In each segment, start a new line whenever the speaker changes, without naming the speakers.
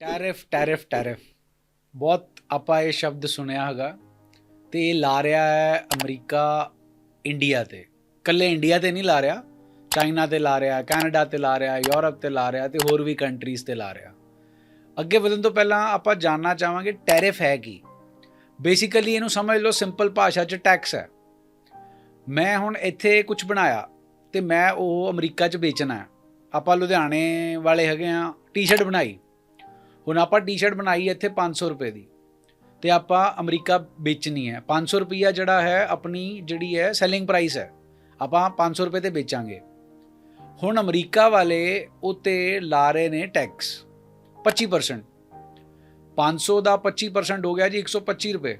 Tariff tariff tariff. ਬਹੁਤ ਆਪਾਂ ਇਹ ਸ਼ਬਦ ਸੁਣਿਆ ਹੈਗਾ ਤੇ ਇਹ ਲਾ ਰਿਹਾ ਹੈ ਅਮਰੀਕਾ, ਇੰਡੀਆ ਤੇ। ਕੱਲੇ ਇੰਡੀਆ ਤੇ ਨਹੀਂ ਲਾ ਰਿਹਾ, ਚਾਈਨਾ ਤੇ ਲਾ ਰਿਹਾ, ਕੈਨੇਡਾ ਤੇ ਲਾ ਰਿਹਾ, ਯੂਰਪ ਤੇ ਲਾ ਰਿਹਾ ਤੇ ਹੋਰ ਵੀ ਕੰਟਰੀਜ਼ ਤੇ ਲਾ ਰਿਹਾ। ਅੱਗੇ ਵਧਣ ਤੋਂ ਪਹਿਲਾਂ ਆਪਾਂ ਜਾਨਣਾ ਚਾਹਾਂਗੇ ਟੈਰਿਫ ਹੈ ਕੀ। ਬੇਸਿਕਲੀ ਇਹਨੂੰ ਸਮਝ ਲਓ ਸਿੰਪਲ ਭਾਸ਼ਾ 'ਚ ਟੈਕਸ ਹੈ। ਮੈਂ ਹੁਣ ਇੱਥੇ ਕੁਝ ਬਣਾਇਆ ਤੇ ਮੈਂ ਉਹ ਅਮਰੀਕਾ 'ਚ ਵੇਚਣਾ ਆਪਾਂ ਲੁਧਿਆਣੇ ਵਾਲੇ ਹੈਗੇ ਆ ਟੀ-ਸ਼ਰਟ ਬਣਾਈ। ਹੁਣ ਆਪਾਂ ਟੀ-ਸ਼ਰਟ ਬਣਾਈ ਇੱਥੇ 500 ਰੁਪਏ ਦੀ। ਤੇ ਆਪਾਂ ਅਮਰੀਕਾ ਵੇਚਣੀ ਹੈ। 500 ਰੁਪਈਆ ਜਿਹੜਾ ਹੈ, ਆਪਣੀ ਜਿਹੜੀ ਹੈ ਸੈਲਿੰਗ ਪ੍ਰਾਈਸ ਹੈ। ਆਪਾਂ 500 ਰੁਪਏ ਤੇ ਵੇਚਾਂਗੇ। ਹੁਣ ਅਮਰੀਕਾ ਵਾਲੇ ਉਤੇ ਲਾ ਰਹੇ ਨੇ ਟੈਕਸ 25% 500 ਦਾ 25% ਹੋ ਗਿਆ ਜੀ 125 ਰੁਪਏ।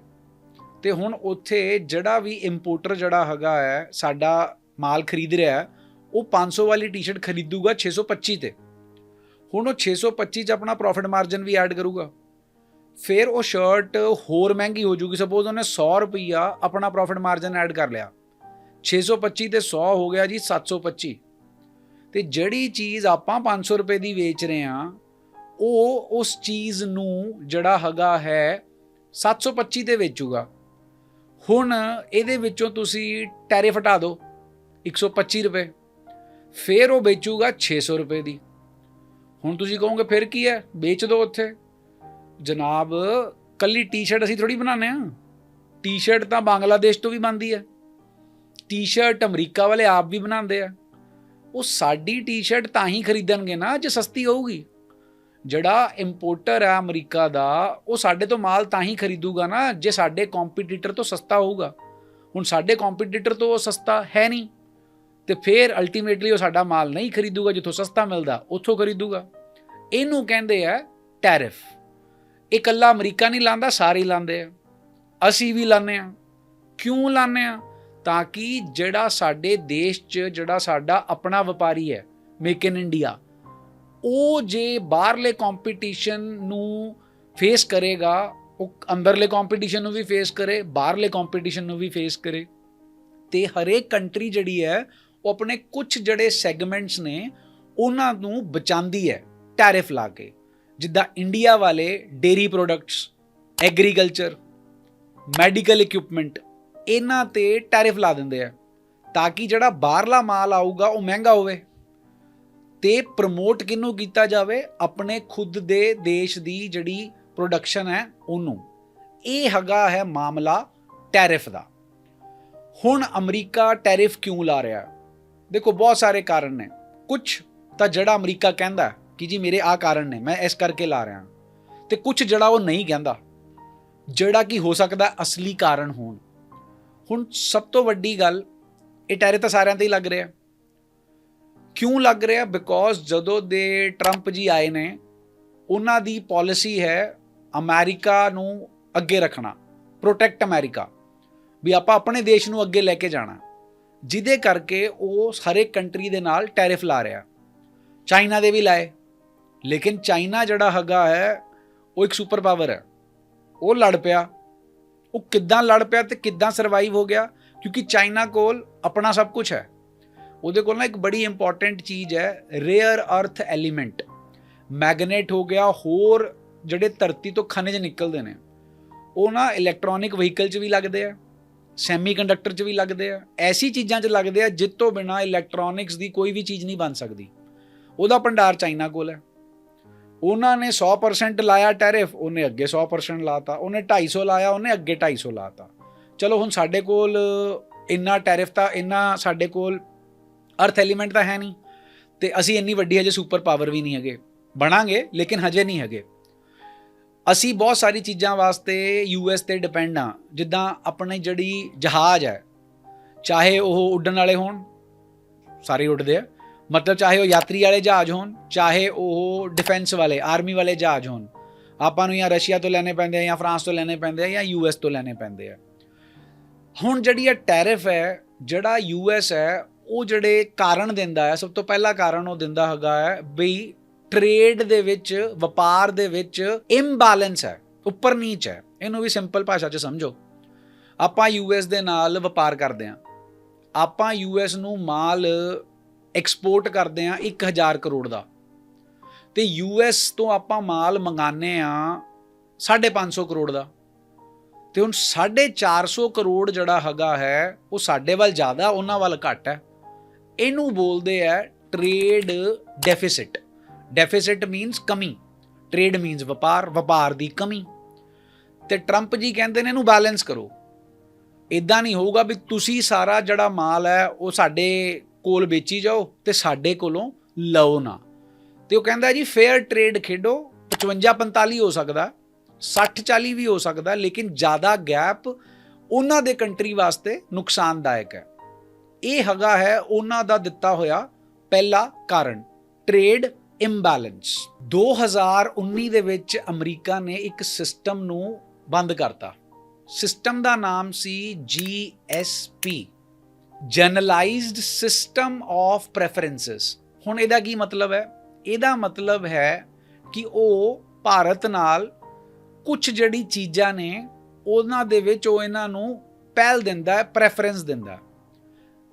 ਤੇ ਹੁਣ ਉੱਥੇ ਜਿਹੜਾ ਵੀ ਇੰਪੋਰਟਰ ਜਿਹੜਾ ਹੈਗਾ ਹੈ, ਸਾਡਾ ਮਾਲ ਖਰੀਦ ਰਿਹਾ ਹੈ, ਉਹ 500 ਵਾਲੀ ਟੀ-ਸ਼ਰਟ ਖਰੀਦੂਗਾ 625 ਤੇ। ਹੁਣ ਉਹ 625 ਚ ਆਪਣਾ ਪ੍ਰੋਫਿਟ ਮਾਰਜਨ ਵੀ ਐਡ ਕਰੂਗਾ। ਫਿਰ ਉਹ ਸ਼ਰਟ ਹੋਰ ਮਹਿੰਗੀ ਹੋ ਜੂਗੀ। ਸਪੋਜ਼ ਉਹਨੇ 100 ਰੁਪਈਆ ਆਪਣਾ ਪ੍ਰੋਫਿਟ ਮਾਰਜਨ ਐਡ ਕਰ ਲਿਆ। 625 ਤੇ 100 ਹੋ ਗਿਆ ਜੀ 725 ਤੇ ਜਿਹੜੀ ਚੀਜ਼ ਆਪਾਂ 500 ਰੁਪਏ ਦੀ ਵੇਚ ਰਹੇ ਆ ਉਹ ਉਸ ਚੀਜ਼ ਨੂੰ ਜਿਹੜਾ ਹੈਗਾ ਹੈ 725 ਤੇ ਵੇਚੂਗਾ। ਹੁਣ ਇਹਦੇ ਵਿੱਚੋਂ ਤੁਸੀਂ ਟੈਰਿਫ ਹਟਾ ਦਿਓ। 125 ਰੁਪਏ। ਫਿਰ ਉਹ ਵੇਚੂਗਾ 600 ਰੁਪਏ ਦੀ। ਹੁਣ ਤੁਸੀਂ ਕਹੋਗੇ, ਫਿਰ ਕੀ ਹੈ? ਵੇਚ ਦਿਓ ਉੱਥੇ। ਜਨਾਬ, ਕੱਲੀ ਟੀ-ਸ਼ਰਟ ਅਸੀਂ ਥੋੜੀ ਬਣਾਉਂਦੇ ਆ ਟੀ-ਸ਼ਰਟ ਤਾਂ ਬੰਗਲਾਦੇਸ਼ ਤੋਂ ਵੀ ਬਣਦੀ ਹੈ। ਟੀ-ਸ਼ਰਟ ਅਮਰੀਕਾ ਵਾਲੇ ਆਪ ਵੀ ਬਣਾਉਂਦੇ ਆ। ਉਹ ਸਾਡੀ ਟੀ-ਸ਼ਰਟ ਤਾਂ ਹੀ ਖਰੀਦਣਗੇ ਨਾ ਜੇ ਸਸਤੀ ਹੋਊਗੀ। ਜਿਹੜਾ ਇੰਪੋਰਟਰ ਹੈ ਅਮਰੀਕਾ ਦਾ, ਉਹ ਸਾਡੇ ਤੋਂ ਮਾਲ ਤਾਂ ਹੀ ਖਰੀਦੂਗਾ ਨਾ, ਜੇ ਸਾਡੇ ਕੰਪੀਟੀਟਰ ਤੋਂ ਸਸਤਾ ਹੋਊਗਾ। ਹੁਣ ਸਾਡੇ ਕੰਪੀਟੀਟਰ ਤੋਂ ਉਹ ਸਸਤਾ ਹੈ ਨਹੀਂ। ਤੇ ਫਿਰ ਅਲਟੀਮੇਟਲੀ ਉਹ ਸਾਡਾ ਮਾਲ ਨਹੀਂ ਖਰੀਦੂਗਾ ਜਿੱਥੋਂ ਸਸਤਾ ਮਿਲਦਾ, ਉੱਥੋਂ ਖਰੀਦੂਗਾ। ਇਹਨੂੰ ਕਹਿੰਦੇ ਆ ਟੈਰਿਫ ਇਹ ਇਕੱਲਾ ਅਮਰੀਕਾ ਨਹੀਂ ਲਾਂਦਾ, ਸਾਰੇ ਹੀ ਲਾਂਦੇ ਆ। ਅਸੀਂ ਵੀ ਲਾਉਂਦੇ ਆ। ਕਿਉਂ ਲਾਉਂਦੇ ਆ? ਤਾਂ ਕਿ ਜਿਹੜਾ ਸਾਡੇ ਦੇਸ਼ 'ਚ, ਜਿਹੜਾ ਸਾਡਾ ਆਪਣਾ ਵਪਾਰੀ ਹੈ ਮੇਕ ਇਨ ਇੰਡੀਆ ਉਹ ਜੇ ਬਾਹਰਲੇ ਕੰਪੀਟੀਸ਼ਨ ਨੂੰ ਫੇਸ ਕਰੇਗਾ, ਉਹ ਅੰਦਰਲੇ ਕੰਪੀਟੀਸ਼ਨ ਨੂੰ ਵੀ ਫੇਸ ਕਰੇ, ਬਾਹਰਲੇ ਕੰਪੀਟੀਸ਼ਨ ਨੂੰ ਵੀ ਫੇਸ ਕਰੇ, ਤੇ ਹਰੇਕ ਕੰਟਰੀ ਜਿਹੜੀ ਹੈ ਉਹ ਆਪਣੇ ਕੁਝ ਜਿਹੜੇ ਸੈਗਮੈਂਟਸ ਨੇ, ਉਹਨਾਂ ਨੂੰ ਬਚਾਉਂਦੀ ਹੈ ਟੈਰਿਫ ਲਾ ਕੇ। ਜਿੱਦਾਂ ਇੰਡੀਆ ਵਾਲੇ dairy products, agriculture, medical equipment ਇਹਨਾਂ ਤੇ ਟੈਰਿਫ ਲਾ ਦਿੰਦੇ ਆ ਤਾਂ ਕਿ ਜਿਹੜਾ ਬਾਹਰਲਾ ਮਾਲ ਆਊਗਾ ਉਹ ਮਹਿੰਗਾ ਹੋਵੇ। ਤੇ ਪ੍ਰਮੋਟ ਕਿਹਨੂੰ ਕੀਤਾ ਜਾਵੇ? ਆਪਣੇ ਖੁਦ ਦੇ ਦੇਸ਼ ਦੀ ਜਿਹੜੀ ਪ੍ਰੋਡਕਸ਼ਨ ਹੈ ਉਹਨੂੰ। ਇਹ ਹੈਗਾ ਹੈ ਮਾਮਲਾ ਟੈਰਿਫ ਦਾ। ਹੁਣ ਅਮਰੀਕਾ ਟੈਰਿਫ ਕਿਉਂ ਲਾ ਰਿਹਾ? ਦੇਖੋ, ਬਹੁਤ ਸਾਰੇ ਕਾਰਨ ਨੇ। ਕੁਝ ਤਾਂ ਜਿਹੜਾ ਅਮਰੀਕਾ ਕਹਿੰਦਾ ਕਿ ਜੀ ਮੇਰੇ ਆ ਕਾਰਨ ਨੇ, ਮੈਂ ਇਸ ਕਰਕੇ ਲਾ ਰਿਹਾ। ਤੇ ਕੁਝ ਜਿਹੜਾ ਉਹ ਨਹੀਂ ਕਹਿੰਦਾ, ਜਿਹੜਾ ਕਿ ਹੋ ਸਕਦਾ ਅਸਲੀ ਕਾਰਨ ਹੋਣ। ਹੁਣ ਸਭ ਤੋਂ ਵੱਡੀ ਗੱਲ, ਇਹ ਟੈਰਿਫ ਤਾਂ ਸਾਰਿਆਂ ਤੇ ਹੀ ਲੱਗ ਰਿਹਾ। ਕਿਉਂ ਲੱਗ ਰਿਹਾ? ਬਿਕੋਜ਼ ਜਦੋਂ ਦੇ ਟਰੰਪ ਜੀ ਆਏ ਨੇ, ਉਹਨਾਂ ਦੀ ਪਾਲਿਸੀ ਹੈ ਅਮਰੀਕਾ ਨੂੰ ਅੱਗੇ ਰੱਖਣਾ ਪ੍ਰੋਟੈਕਟ ਅਮਰੀਕਾ। ਵੀ ਆਪਾਂ ਆਪਣੇ ਦੇਸ਼ ਨੂੰ ਅੱਗੇ ਲੈ ਕੇ ਜਾਣਾ। ਜਿਹਦੇ ਕਰਕੇ ਉਹ ਹਰੇਕ ਕੰਟਰੀ ਦੇ ਨਾਲ ਟੈਰਿਫ ਲਾ ਰਿਹਾ। ਚਾਈਨਾ ਦੇ ਵੀ ਲਾਏ। ਲੇਕਿਨ ਚਾਈਨਾ ਜਿਹੜਾ ਹੈਗਾ ਹੈ, ਉਹ ਇੱਕ ਸੁਪਰ ਪਾਵਰ ਹੈ। ਉਹ ਲੜ ਪਿਆ। ਉਹ ਕਿੱਦਾਂ ਲੜ ਪਿਆ ਤੇ ਕਿੱਦਾਂ ਸਰਵਾਈਵ ਹੋ ਗਿਆ? ਕਿਉਂਕਿ ਚਾਈਨਾ ਕੋਲ ਆਪਣਾ ਸਭ ਕੁਝ ਹੈ। ਉਹਦੇ ਕੋਲ ਨਾ ਇੱਕ ਬੜੀ ਇੰਪੋਰਟੈਂਟ ਚੀਜ਼ ਹੈ ਰੇਅਰ ਅਰਥ ਐਲੀਮੈਂਟ ਮੈਗਨੇਟ ਹੋ ਗਿਆ, ਹੋਰ ਜਿਹੜੇ ਧਰਤੀ ਤੋਂ ਖਣਿਜ ਨਿਕਲਦੇ ਨੇ। ਉਹ ਨਾ ਇਲੈਕਟ੍ਰੋਨਿਕ ਵਹੀਕਲ 'ਚ ਵੀ ਲੱਗਦੇ ਆ। ਸੈਮੀਕੰਡਕਟਰ 'ਚ ਵੀ ਲੱਗਦੇ ਆ, ਐਸੀ ਚੀਜ਼ਾਂ 'ਚ ਲੱਗਦੇ ਆ ਜਿੱਤ ਤੋਂ ਬਿਨਾ ਇਲੈਕਟ੍ਰੋਨਿਕਸ ਦੀ ਕੋਈ ਵੀ ਚੀਜ਼ ਨਹੀਂ ਬਣ ਸਕਦੀ। ਉਹਦਾ ਭੰਡਾਰ ਚਾਈਨਾ ਕੋਲ ਹੈ। ਉਹਨਾਂ ਨੇ 100% ਲਾਇਆ ਟੈਰਿਫ, ਉਹਨੇ ਅੱਗੇ 100% ਲਾਤਾ, ਉਹਨੇ 250 ਲਾਇਆ, ਉਹਨੇ ਅੱਗੇ 250 ਲਾਤਾ। ਚਲੋ ਹੁਣ ਸਾਡੇ ਕੋਲ ਇੰਨਾ ਟੈਰਿਫ ਤਾਂ, ਇੰਨਾ ਸਾਡੇ ਕੋਲ ਅਰਥ ਐਲੀਮੈਂਟ ਤਾਂ ਹੈ ਨਹੀਂ, ਤੇ ਅਸੀਂ ਇੰਨੀ ਵੱਡੀ ਹਜੇ ਸੁਪਰ ਪਾਵਰ ਵੀ ਨਹੀਂ ਹੈਗੇ। ਬਣਾਂਗੇ, ਲੇਕਿਨ ਹਜੇ ਨਹੀਂ ਹੈਗੇ। ਅਸੀਂ ਬਹੁਤ ਸਾਰੀ ਚੀਜ਼ਾਂ ਵਾਸਤੇ ਯੂਐਸ ਤੇ ਡਿਪੈਂਡ ਆ ਜਿੱਦਾਂ ਆਪਣੇ ਜਿਹੜੀ ਜਹਾਜ਼ ਹੈ, ਚਾਹੇ ਉਹ ਉੱਡਣ ਵਾਲੇ ਹੋਣ, ਸਾਰੇ ਉੱਡਦੇ ਆ। ਮਤਲਬ ਚਾਹੇ ਉਹ ਯਾਤਰੀ ਵਾਲੇ ਜਹਾਜ਼ ਹੋਣ, ਚਾਹੇ ਉਹ ਡਿਫੈਂਸ ਵਾਲੇ ਆਰਮੀ ਵਾਲੇ ਜਹਾਜ਼ ਹੋਣ। ਆਪਾਂ ਨੂੰ ਜਾਂ ਰਸ਼ੀਆ ਤੋਂ ਲੈਣੇ ਪੈਂਦੇ ਆ ਜਾਂ ਫਰਾਂਸ ਤੋਂ ਲੈਣੇ ਪੈਂਦੇ ਆ ਜਾਂ ਯੂਐਸ ਤੋਂ ਲੈਣੇ ਪੈਂਦੇ ਆ। ਹੁਣ ਜਿਹੜੀ ਇਹ ਟੈਰਿਫ ਹੈ, ਜਿਹੜਾ ਯੂਐਸ ਹੈ, ਉਹ ਜਿਹੜੇ ਕਾਰਨ ਦਿੰਦਾ ਹੈ, ਸਭ ਤੋਂ ਪਹਿਲਾ ਕਾਰਨ ਉਹ ਦਿੰਦਾ ਹੈਗਾ ਹੈ ਬਈ ਟ੍ਰੇਡ ਦੇ ਵਿੱਚ, ਵਪਾਰ ਦੇ ਵਿੱਚ ਇੰਬੈਲੈਂਸ ਹੈ, ਉੱਪਰ ਨੀਚ ਹੈ। ਇਹਨੂੰ ਵੀ ਸਿੰਪਲ ਭਾਸ਼ਾ 'ਚ ਸਮਝੋ। ਆਪਾਂ ਯੂਐਸ ਦੇ ਨਾਲ ਵਪਾਰ ਕਰਦੇ ਹਾਂ। ਆਪਾਂ ਯੂਐਸ ਨੂੰ ਮਾਲ ਐਕਸਪੋਰਟ ਕਰਦੇ ਹਾਂ 1000 ਕਰੋੜ ਦਾ। ਤੇ ਯੂਐਸ ਤੋਂ ਆਪਾਂ ਮਾਲ ਮੰਗਾਨੇ ਆ 550 ਕਰੋੜ ਦਾ। ਤੇ ਹੁਣ 450 ਕਰੋੜ ਜਿਹੜਾ ਹੈਗਾ ਹੈ, ਉਹ ਸਾਡੇ ਵੱਲ ਜ਼ਿਆਦਾ, ਉਹਨਾਂ ਵੱਲ ਘੱਟ ਹੈ। ਇਹਨੂੰ ਬੋਲਦੇ ਆ ਟ੍ਰੇਡ ਡੈਫਿਸਿਟ ਡੈਫਿਸਿਟ ਮੀਨਸ ਕਮੀ ਟ੍ਰੇਡ ਮੀਨਸ ਵਪਾਰ ਵਪਾਰ ਦੀ ਕਮੀ। ਤੇ ਟਰੰਪ ਜੀ ਕਹਿੰਦੇ ਨੇ ਇਹਨੂੰ ਬੈਲੈਂਸ ਕਰੋ। ਇਦਾਂ ਨਹੀਂ ਹੋਊਗਾ ਵੀ ਤੁਸੀਂ ਸਾਰਾ ਜਿਹੜਾ ਮਾਲ ਹੈ, ਉਹ ਸਾਡੇ ਕੋਲ ਵੇਚੀ ਜਾਓ ਤੇ ਸਾਡੇ ਕੋਲੋਂ ਲਓ ਨਾ। ਤੇ ਉਹ ਕਹਿੰਦਾ ਜੀ ਫੇਅਰ ਟ੍ਰੇਡ ਖੇਡੋ 55 45 ਹੋ ਸਕਦਾ 60 40 ਵੀ ਹੋ ਸਕਦਾ, ਲੇਕਿਨ ਜ਼ਿਆਦਾ ਗੈਪ ਉਹਨਾਂ ਦੇ ਕੰਟਰੀ ਵਾਸਤੇ ਨੁਕਸਾਨਦਾਇਕ ਹੈ। ਇਹ ਹੈਗਾ ਹੈ ਉਹਨਾਂ ਦਾ ਦਿੱਤਾ ਹੋਇਆ ਪਹਿਲਾ ਕਾਰਨ ਟ੍ਰੇਡ ਇੰਬੈਲੈਂਸ 2019 ਦੇ ਵਿੱਚ ਅਮਰੀਕਾ ਨੇ ਇੱਕ ਸਿਸਟਮ ਨੂੰ ਬੰਦ ਕਰਤਾ। ਸਿਸਟਮ ਦਾ ਨਾਮ ਸੀ GSP generalized system of preferences ਹੁਣ ਇਹਦਾ ਕੀ ਮਤਲਬ ਹੈ? ਇਹਦਾ ਮਤਲਬ ਹੈ ਕਿ ਉਹ ਭਾਰਤ ਨਾਲ ਕੁਝ ਜਿਹੜੀ ਚੀਜ਼ਾਂ ਨੇ, ਉਹਨਾਂ ਦੇ ਵਿੱਚ ਉਹ ਇਹਨਾਂ ਨੂੰ ਪਹਿਲ ਦਿੰਦਾ ਹੈ ਪ੍ਰੈਫਰੈਂਸ ਦਿੰਦਾ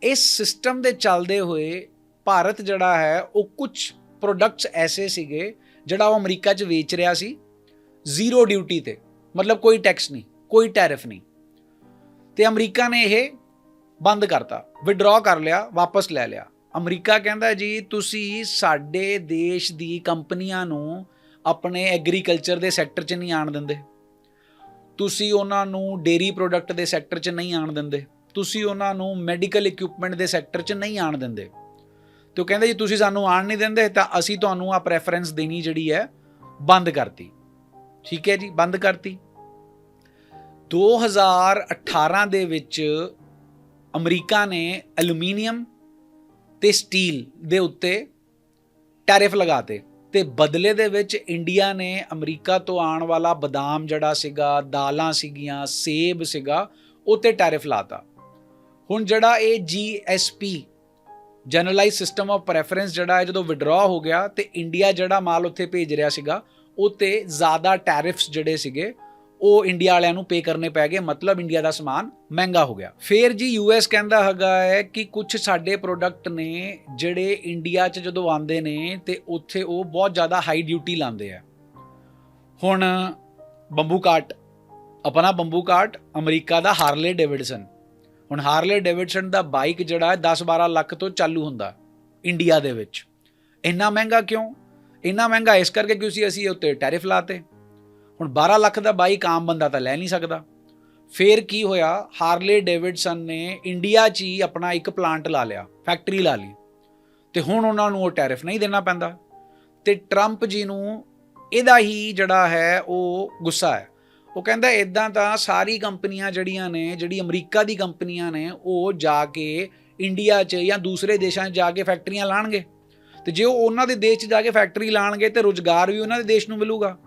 ਇਸ ਸਿਸਟਮ ਦੇ ਚੱਲਦੇ ਹੋਏ ਭਾਰਤ ਜਿਹੜਾ ਹੈ, ਉਹ ਕੁਝ ਪ੍ਰੋਡਕਟਸ ਐਸੇ ਸੀਗੇ ਜਿਹੜਾ ਉਹ ਅਮਰੀਕਾ 'ਚ ਵੇਚ ਰਿਹਾ ਸੀ ਜ਼ੀਰੋ ਡਿਊਟੀ ਤੇ। ਮਤਲਬ ਕੋਈ ਟੈਕਸ ਨਹੀਂ, ਕੋਈ ਟੈਰਿਫ ਨਹੀਂ। ਤੇ ਅਮਰੀਕਾ ਨੇ ਇਹ ਬੰਦ ਕਰਤਾ ਵਿਡਰਾ ਕਰ ਲਿਆ, ਵਾਪਸ ਲੈ ਲਿਆ। ਅਮਰੀਕਾ ਕਹਿੰਦਾ ਜੀ, ਤੁਸੀਂ ਸਾਡੇ ਦੇਸ਼ ਦੀ ਕੰਪਨੀਆਂ ਨੂੰ ਆਪਣੇ ਐਗਰੀਕਲਚਰ ਦੇ ਸੈਕਟਰ 'ਚ ਨਹੀਂ ਆਣ ਦਿੰਦੇ। ਤੁਸੀਂ ਉਹਨਾਂ ਨੂੰ ਡੇਰੀ ਪ੍ਰੋਡਕਟ ਦੇ ਸੈਕਟਰ 'ਚ ਨਹੀਂ ਆਣ ਦਿੰਦੇ। ਤੁਸੀਂ ਉਹਨਾਂ ਨੂੰ ਮੈਡੀਕਲ ਇਕਵਿਪਮੈਂਟ ਦੇ ਸੈਕਟਰ 'ਚ ਨਹੀਂ ਆਣ ਦਿੰਦੇ। ਤੇ ਉਹ ਕਹਿੰਦੇ ਜੀ ਤੁਸੀਂ ਸਾਨੂੰ ਆਣ ਨਹੀਂ ਦਿੰਦੇ, ਤਾਂ ਅਸੀਂ ਤੁਹਾਨੂੰ ਆ ਪ੍ਰੈਫਰੈਂਸ ਦੇਣੀ ਜਿਹੜੀ ਹੈ, ਬੰਦ ਕਰਤੀ। ਠੀਕ ਹੈ ਜੀ, ਬੰਦ ਕਰਤੀ। 2018 ਦੇ ਵਿੱਚ ਅਮਰੀਕਾ ਨੇ ਐਲੂਮੀਨੀਅਮ ਤੇ ਸਟੀਲ ਦੇ ਉੱਤੇ ਟੈਰਿਫ ਲਗਾਤੇ ਤੇ ਬਦਲੇ ਦੇ ਵਿੱਚ ਇੰਡੀਆ ਨੇ ਅਮਰੀਕਾ ਤੋਂ ਆਉਣ ਵਾਲਾ ਬਦਾਮ ਜਿਹੜਾ ਸੀਗਾ, ਦਾਲਾਂ ਸੀਗੀਆਂ, ਸੇਬ ਸੀਗਾ ਉੱਤੇ ਟੈਰਿਫ ਲਾਤਾ। ਹੁਣ ਜਿਹੜਾ ਇਹ GSP generalize system of preference ਜਿਹੜਾ ਹੈ, ਜਦੋਂ ਵਿਡਰਾ ਹੋ ਗਿਆ ਤੇ ਇੰਡੀਆ ਜਿਹੜਾ ਮਾਲ ਉੱਥੇ ਭੇਜ ਰਿਹਾ ਸੀਗਾ ਉਹ 'ਤੇ ਜ਼ਿਆਦਾ ਟੈਰਿਫਸ ਜਿਹੜੇ ਸੀਗੇ, ਉਹ ਇੰਡੀਆ ਵਾਲਿਆਂ ਨੂੰ ਪੇ ਕਰਨੇ ਪੈ ਗਏ, ਮਤਲਬ ਇੰਡੀਆ ਦਾ ਸਮਾਨ ਮਹਿੰਗਾ ਹੋ ਗਿਆ। ਫੇਰ ਜੀ ਯੂਐਸ ਕਹਿੰਦਾ ਹੈਗਾ ਹੈ ਕਿ ਕੁਝ ਸਾਡੇ ਪ੍ਰੋਡਕਟ ਨੇ ਜਿਹੜੇ ਇੰਡੀਆ 'ਚ ਜਦੋਂ ਆਉਂਦੇ ਨੇ ਤੇ ਉੱਥੇ ਉਹ ਬਹੁਤ ਜ਼ਿਆਦਾ ਹਾਈ ਡਿਊਟੀ ਲਾਉਂਦੇ ਆ। ਹੁਣ ਬੰਬੂ ਕਾਟ ਆਪਣਾ ਬੰਬੂ ਕਾਟ ਅਮਰੀਕਾ ਦਾ ਹਾਰਲੇ ਡੇਵਿਡਸਨ ਹੁਣ ਹਾਰਲੇ ਡੇਵਿਡਸਨ ਦਾ ਬਾਈਕ ਜਿਹੜਾ ਹੈ 10-12 ਲੱਖ ਤੋਂ ਚਾਲੂ ਹੁੰਦਾ ਇੰਡੀਆ ਦੇ ਵਿੱਚ। ਇੰਨਾ ਮਹਿੰਗਾ ਕਿਉਂ? ਇੰਨਾ ਮਹਿੰਗਾ ਇਸ ਕਰਕੇ ਕਿਉਂਕਿ ਅਸੀਂ ਉੱਤੇ ਟੈਰਿਫ ਲਾਤੇ? ਹੁਣ 12 ਲੱਖ ਦਾ ਬਾਈਕ ਆਮ ਬੰਦਾ ਤਾਂ ਲੈ ਨਹੀਂ ਸਕਦਾ। ਫੇਰ ਕੀ ਹੋਇਆ? ਹਾਰਲੇ ਡੇਵਿਡਸਨ ਨੇ ਇੰਡੀਆ 'ਚ ਹੀ ਆਪਣਾ ਇੱਕ ਪਲਾਂਟ ਲਾ ਲਿਆ ਫੈਕਟਰੀ ਲਾ ਲਈ। ਤੇ ਹੁਣ ਉਹਨਾਂ ਨੂੰ ਉਹ ਟੈਰਿਫ ਨਹੀਂ ਦੇਣਾ ਪੈਂਦਾ। ਤੇ ਟਰੰਪ ਜੀ ਨੂੰ ਇਹਦਾ ਹੀ ਜਿਹੜਾ ਹੈ ਉਹ ਗੁੱਸਾ ਹੈ। ਉਹ ਕਹਿੰਦਾ ਇਦਾਂ ਤਾਂ ਸਾਰੀ ਕੰਪਨੀਆਂ ਜਿਹੜੀਆਂ ਨੇ, ਜਿਹੜੀ ਅਮਰੀਕਾ ਦੀ ਕੰਪਨੀਆਂ ਨੇ, ਉਹ ਜਾ ਕੇ ਇੰਡੀਆ 'ਚ ਜਾਂ ਦੂਸਰੇ ਦੇਸ਼ਾਂ 'ਚ ਜਾ ਕੇ ਫੈਕਟਰੀਆਂ ਲਾਣਗੇ। ਤੇ ਜੇ ਉਹ ਉਹਨਾਂ ਦੇ ਦੇਸ਼ 'ਚ ਜਾ ਕੇ ਫੈਕਟਰੀ ਲਾਣਗੇ ਤੇ ਰੋਜ਼ਗਾਰ ਵੀ ਉਹਨਾਂ ਦੇ ਦੇਸ਼ ਨੂੰ ਮਿਲੂਗਾ।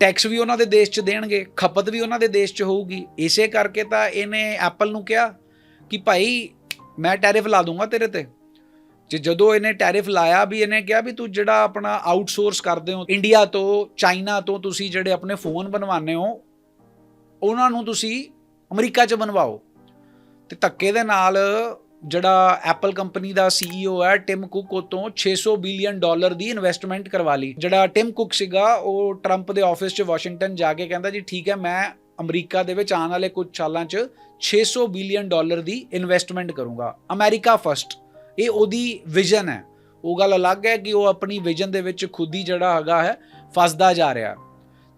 ਟੈਕਸ ਵੀ ਉਹਨਾਂ ਦੇ ਦੇਸ਼ 'ਚ ਦੇਣਗੇ, ਖਪਤ ਵੀ ਉਹਨਾਂ ਦੇ ਦੇਸ਼ 'ਚ ਹੋਊਗੀ। ਇਸੇ ਕਰਕੇ ਤਾਂ ਇਹਨੇ ਐਪਲ ਨੂੰ ਕਿਹਾ ਕਿ ਭਾਈ ਮੈਂ ਟੈਰਿਫ ਲਾ ਦੂੰਗਾ ਤੇਰੇ ਤੇ। ਜੇ ਜਦੋਂ ਇਹਨੇ ਟੈਰਿਫ ਲਾਇਆ ਵੀ ਇਹਨੇ ਕਿਹਾ ਵੀ ਤੂੰ ਜਿਹੜਾ ਆਪਣਾ ਆਊਟਸੋਰਸ ਕਰਦੇ ਹੋ ਇੰਡੀਆ ਤੋਂ ਚਾਈਨਾ ਤੋਂ ਤੁਸੀਂ ਜਿਹੜੇ ਆਪਣੇ ਫੋਨ ਬਣਵਾਉਂਦੇ ਹੋ, ਉਹਨਾਂ ਨੂੰ ਤੁਸੀਂ ਅਮਰੀਕਾ 'ਚ ਬਣਵਾਓ। ਤੇ ਧੱਕੇ ਦੇ ਨਾਲ ਜਿਹੜਾ ਐਪਲ ਕੰਪਨੀ ਦਾ ਸੀਈਓ ਹੈ ਟਿਮ ਕੁਕ ਉਹ ਤੋਂ 600 ਬਿਲੀਅਨ ਡਾਲਰ ਦੀ ਇਨਵੈਸਟਮੈਂਟ ਕਰਵਾ ਲਈ। ਜਿਹੜਾ ਟਿਮ ਕੁਕ ਸੀਗਾ, ਉਹ ਟਰੰਪ ਦੇ ਆਫਿਸ 'ਚ ਵਾਸ਼ਿੰਗਟਨ ਜਾ ਕੇ ਕਹਿੰਦਾ ਜੀ, ਠੀਕ ਹੈ, ਮੈਂ ਅਮਰੀਕਾ ਦੇ ਵਿੱਚ ਆਉਣ ਵਾਲੇ ਕੁਝ ਸਾਲਾਂ 'ਚ 600 ਬਿਲੀਅਨ ਡਾਲਰ ਦੀ ਇਨਵੈਸਟਮੈਂਟ ਕਰੂੰਗਾ। ਅਮਰੀਕਾ ਫਸਟ ਇਹ ਉਹਦੀ ਵਿਜ਼ਨ ਹੈ। ਉਹ ਗੱਲ ਅਲੱਗ ਹੈ ਕਿ ਉਹ ਆਪਣੀ ਵਿਜ਼ਨ ਦੇ ਵਿੱਚ ਖੁਦ ਹੀ ਜਿਹੜਾ ਹੈਗਾ ਹੈ, ਫਸਦਾ ਜਾ ਰਿਹਾ।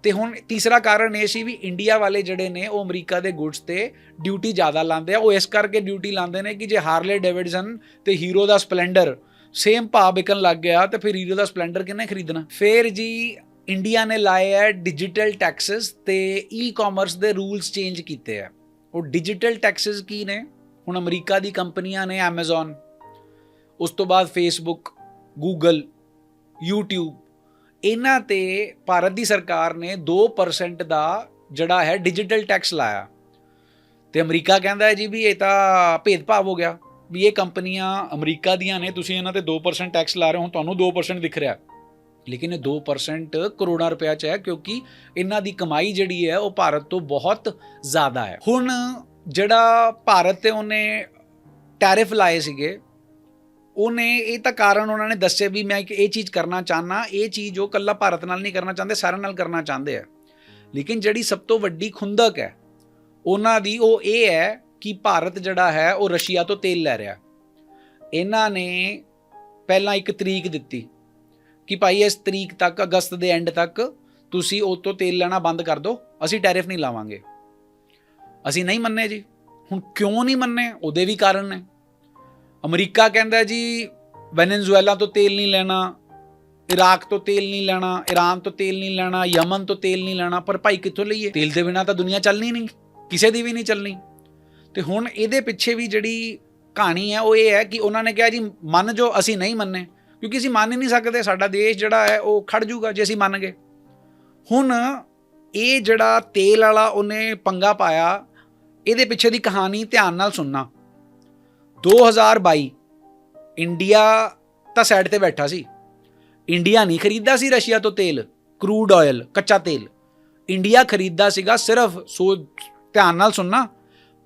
ਤੇ ਹੁਣ ਤੀਸਰਾ ਕਾਰਨ ਇਹ ਸੀ ਵੀ ਇੰਡੀਆ ਵਾਲੇ ਜਿਹੜੇ ਨੇ, ਉਹ ਅਮਰੀਕਾ ਦੇ ਗੁੱਡਸ ਤੇ ਡਿਊਟੀ ਜ਼ਿਆਦਾ ਲਾਉਂਦੇ ਆ। ਉਹ ਇਸ ਕਰਕੇ ਡਿਊਟੀ ਲਾਉਂਦੇ ਨੇ ਕਿ ਜੇ ਹਾਰਲੇ ਡੇਵਿਡਸਨ ਤੇ ਹੀਰੋ ਦਾ ਸਪਲੈਂਡਰ ਸੇਮ ਭਾਅ ਵਿਕਣ ਲੱਗ ਗਿਆ, ਤੇ ਫਿਰ ਹੀਰੋ ਦਾ ਸਪਲੈਂਡਰ ਕਿੰਨੇ ਖਰੀਦਣਾ? ਫਿਰ ਜੀ ਇੰਡੀਆ ਨੇ ਲਾਏ ਹੈ ਡਿਜੀਟਲ ਟੈਕਸਸ ਤੇ ਈ-ਕਾਮਰਸ ਦੇ ਰੂਲਸ ਚੇਂਜ ਕੀਤੇ ਆ। ਉਹ ਡਿਜੀਟਲ ਟੈਕਸਸ ਕੀ ਨੇ? ਹੁਣ ਅਮਰੀਕਾ ਦੀ ਕੰਪਨੀਆਂ ਨੇ Amazon ਉਸ ਤੋਂ ਬਾਅਦ ਫੇਸਬੁੱਕ ਗੂਗਲ YouTube, ਇਹਨਾਂ ਤੇ ਭਾਰਤ ਦੀ ਸਰਕਾਰ ਨੇ 2% ਦਾ ਜਿਹੜਾ ਹੈ ਡਿਜੀਟਲ ਟੈਕਸ ਲਾਇਆ। ਤੇ ਅਮਰੀਕਾ ਕਹਿੰਦਾ ਹੈ ਜੀ ਵੀ ਇਹ ਤਾਂ ਭੇਦਭਾਵ ਹੋ ਗਿਆ ਵੀ ਇਹ ਕੰਪਨੀਆਂ ਅਮਰੀਕਾ ਦੀਆਂ ਨੇ, ਤੁਸੀਂ ਇਹਨਾਂ ਤੇ 2% ਟੈਕਸ ਲਾ ਰਹੇ ਹੋ, ਤੁਹਾਨੂੰ 2% ਦਿਖ ਰਿਹਾ। ਲੇਕਿਨ ਇਹ 2% ਕਰੋੜਾਂ ਰੁਪਇਆ ਚ ਹੈ ਕਿਉਂਕਿ ਇਹਨਾਂ ਦੀ ਕਮਾਈ ਜਿਹੜੀ ਹੈ ਉਹ ਭਾਰਤ ਤੋਂ ਬਹੁਤ ਜ਼ਿਆਦਾ ਹੈ। ਹੁਣ ਜਿਹੜਾ ਭਾਰਤ ਤੇ ਉਹਨੇ ਟੈਰਿਫ ਲਾਏ ਸੀਗੇ ਉਹਨੇ ਇਹ ਤਾਂ ਕਾਰਨ ਉਹਨਾਂ ਨੇ ਦੱਸੇ ਵੀ ਮੈਂ ਇੱਕ ਇਹ ਚੀਜ਼ ਕਰਨਾ ਚਾਹਨਾ ਇਹ ਚੀਜ਼ ਉਹ ਕੱਲਾ ਭਾਰਤ ਨਾਲ ਨਹੀਂ ਕਰਨਾ ਚਾਹੁੰਦੇ, ਸਾਰਿਆਂ ਨਾਲ ਕਰਨਾ ਚਾਹੁੰਦੇ ਆ। ਲੇਕਿਨ ਜਿਹੜੀ ਸਭ ਤੋਂ ਵੱਡੀ ਖੁੰਦਕ ਹੈ, ਉਹਨਾਂ ਦੀ ਉਹ ਇਹ ਹੈ ਕਿ ਭਾਰਤ ਜਿਹੜਾ ਹੈ, ਉਹ ਰਸ਼ੀਆ ਤੋਂ ਤੇਲ ਲੈ ਰਿਹਾ। ਇਹਨਾਂ ਨੇ ਪਹਿਲਾਂ ਇੱਕ ਤਰੀਕ ਦਿੱਤੀ ਕਿ ਭਾਈ ਇਸ ਤਰੀਕ ਤੱਕ, ਅਗਸਤ ਦੇ ਐਂਡ ਤੱਕ ਤੁਸੀਂ ਉਹ ਤੋਂ ਤੇਲ ਲੈਣਾ ਬੰਦ ਕਰ ਦਿਓ, ਅਸੀਂ ਟੈਰਿਫ ਨਹੀਂ ਲਾਵਾਂਗੇ। ਅਸੀਂ ਨਹੀਂ ਮੰਨੇ ਜੀ। ਹੁਣ ਕਿਉਂ ਨਹੀਂ ਮੰਨੇ? ਉਹਦੇ ਵੀ ਕਾਰਨ ਨੇ। ਅਮਰੀਕਾ ਕਹਿੰਦਾ ਜੀ, ਵੈਨੇਜ਼ੁਏਲਾ ਤੋਂ ਤੇਲ ਨਹੀਂ ਲੈਣਾ, ਇਰਾਕ ਤੋਂ ਤੇਲ ਨਹੀਂ ਲੈਣਾ ਈਰਾਨ ਤੋਂ ਤੇਲ ਨਹੀਂ ਲੈਣਾ, ਯਮਨ ਤੋਂ ਤੇਲ ਨਹੀਂ ਲੈਣਾ, ਪਰ ਭਾਈ ਕਿੱਥੋਂ ਲਈਏ? ਤੇਲ ਦੇ ਬਿਨਾ ਤਾਂ ਦੁਨੀਆ ਚੱਲਣੀ ਨਹੀਂ, ਕਿਸੇ ਦੀ ਵੀ ਨਹੀਂ ਚੱਲਣੀ। ਤੇ ਹੁਣ ਇਹਦੇ ਪਿੱਛੇ ਵੀ ਜਿਹੜੀ ਕਹਾਣੀ ਹੈ, ਉਹ ਇਹ ਹੈ ਕਿ ਉਹਨਾਂ ਨੇ ਕਿਹਾ ਜੀ, ਮੰਨ ਜੋ, ਅਸੀਂ ਨਹੀਂ ਮੰਨੇ। ਕਿਉਂਕਿ ਅਸੀਂ ਮੰਨ ਹੀ ਨਹੀਂ ਸਕਦੇ, ਸਾਡਾ ਦੇਸ਼ ਜਿਹੜਾ ਹੈ, ਉਹ ਖੜ ਜਾਊਗਾ ਜੇ ਅਸੀਂ ਮੰਨ ਗਏ। ਹੁਣ ਇਹ ਜਿਹੜਾ ਤੇਲ ਵਾਲਾ ਉਹਨੇ ਪੰਗਾ ਪਾਇਆ, ਇਹਦੇ ਪਿੱਛੇ ਦੀ ਕਹਾਣੀ ਧਿਆਨ ਨਾਲ ਸੁਣਨਾ। 2022 ਇੰਡੀਆ ਤਾਂ ਸਾਈਡ ਤੇ ਬੈਠਾ ਸੀ। ਇੰਡੀਆ ਨਹੀਂ ਖਰੀਦਦਾ ਸੀ ਰਸ਼ੀਆ ਤੋਂ ਤੇਲ ਕਰੂਡ ਆਇਲ ਕੱਚਾ ਤੇਲ। ਇੰਡੀਆ ਖਰੀਦਦਾ ਸੀਗਾ ਸਿਰਫ ਸੋ ਧਿਆਨ ਨਾਲ ਸੁਣਨਾ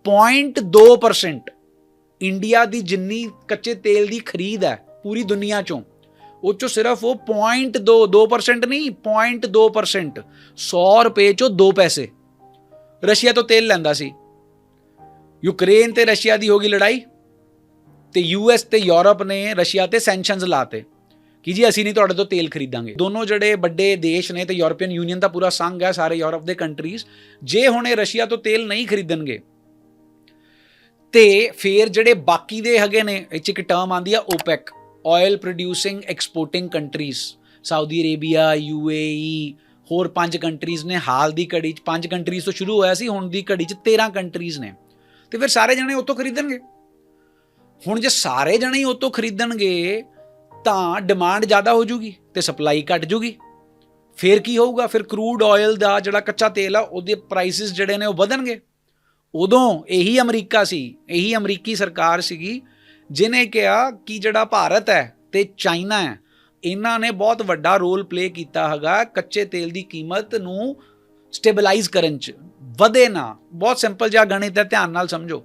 0.2% ਇੰਡੀਆ ਦੀ ਜਿੰਨੀ ਕੱਚੇ ਤੇਲ ਦੀ ਖਰੀਦ ਹੈ ਪੂਰੀ ਦੁਨੀਆ ਚੋਂ, ਉਹ ਚੋਂ ਸਿਰਫ ਉਹ 0.2 2% ਨਹੀਂ 0.2% 100 ਰੁਪਏ ਚੋਂ 2 ਪੈਸੇ ਰਸ਼ੀਆ ਤੋਂ ਤੇਲ ਲੈਂਦਾ ਸੀ। ਯੂਕਰੇਨ ਤੇ ਰਸ਼ੀਆ ਦੀ ਹੋ ਗਈ ਲੜਾਈ। ਤੇ ਯੂਐਸ ਤੇ ਯੂਰਪ ਨੇ ਰਸ਼ੀਆ ਤੇ ਸੈਂਕਸ਼ਨਸ ਲਾਤੇ ਕਿ ਜੀ ਅਸੀਂ ਨਹੀਂ ਤੁਹਾਡੇ ਤੋਂ ਤੇਲ ਖਰੀਦਾਂਗੇ ਦੋਨੋਂ ਜਿਹੜੇ ਵੱਡੇ ਦੇਸ਼ ਨੇ ਤੇ ਯੂਰਪੀਅਨ ਯੂਨੀਅਨ ਦਾ ਪੂਰਾ ਸੰਘ ਹੈ ਸਾਰੇ ਯੂਰਪ ਦੇ ਕੰਟਰੀਜ਼ ਜੇ ਹੁਣ ਇਹ ਰਸ਼ੀਆ ਤੋਂ ਤੇਲ ਨਹੀਂ ਖਰੀਦਣਗੇ ਤੇ ਫਿਰ ਜਿਹੜੇ ਬਾਕੀ ਦੇ ਹੈਗੇ ਨੇ ਇਹ 'ਚ ਇੱਕ ਟਰਮ ਆਂਦੀ ਆ OPEC oil producing exporting countries Saudi Arabia UAE ਹੋਰ ਪੰਜ ਕੰਟਰੀਜ਼ ਨੇ ਹਾਲ ਦੀ ਘੜੀ 'ਚ ਪੰਜ ਕੰਟਰੀਜ਼ ਤੋਂ ਸ਼ੁਰੂ ਹੋਇਆ ਸੀ ਹੁਣ ਦੀ ਘੜੀ 'ਚ 13 ਕੰਟਰੀਜ਼ ਨੇ ਤੇ ਫਿਰ ਸਾਰੇ ਜਣੇ ਉਤੋਂ ਖਰੀਦਣਗੇ ਹੁਣ ਜੇ ਸਾਰੇ ਜਣੇ ਹੀ ਉਤੋਂ ਖਰੀਦਣਗੇ, ਤਾਂ ਡਿਮਾਂਡ ਜ਼ਿਆਦਾ ਹੋ ਜੂਗੀ ਤੇ ਸਪਲਾਈ ਘਟ ਜੂਗੀ। ਫਿਰ ਕੀ ਹੋਊਗਾ? ਫਿਰ ਕਰੂਡ ਆਇਲ ਦਾ ਜਿਹੜਾ ਕੱਚਾ ਤੇਲ ਆ, ਉਹਦੇ ਪ੍ਰਾਈਸਿਸ ਜਿਹੜੇ ਨੇ ਉਹ ਵਧਣਗੇ। ਉਦੋਂ ਇਹੀ ਅਮਰੀਕਾ ਸੀ, ਇਹੀ ਅਮਰੀਕੀ ਸਰਕਾਰ ਸੀਗੀ ਜਿਨੇ ਕਿਹਾ ਕਿ ਜਿਹੜਾ ਭਾਰਤ ਹੈ ਤੇ ਚਾਈਨਾ ਹੈ, ਇਹਨਾਂ ਨੇ ਬਹੁਤ ਵੱਡਾ ਰੋਲ ਪਲੇ ਕੀਤਾ ਹੈਗਾ ਕੱਚੇ ਤੇਲ ਦੀ ਕੀਮਤ ਨੂੰ ਸਟੇਬਲਾਈਜ਼ ਕਰਨ ਚ। ਵਧੇ ਨਾ। ਬਹੁਤ ਸਿੰਪਲ ਜਿਹਾ ਗਣਿਤ ਹੈ, ਧਿਆਨ ਨਾਲ ਸਮਝੋ।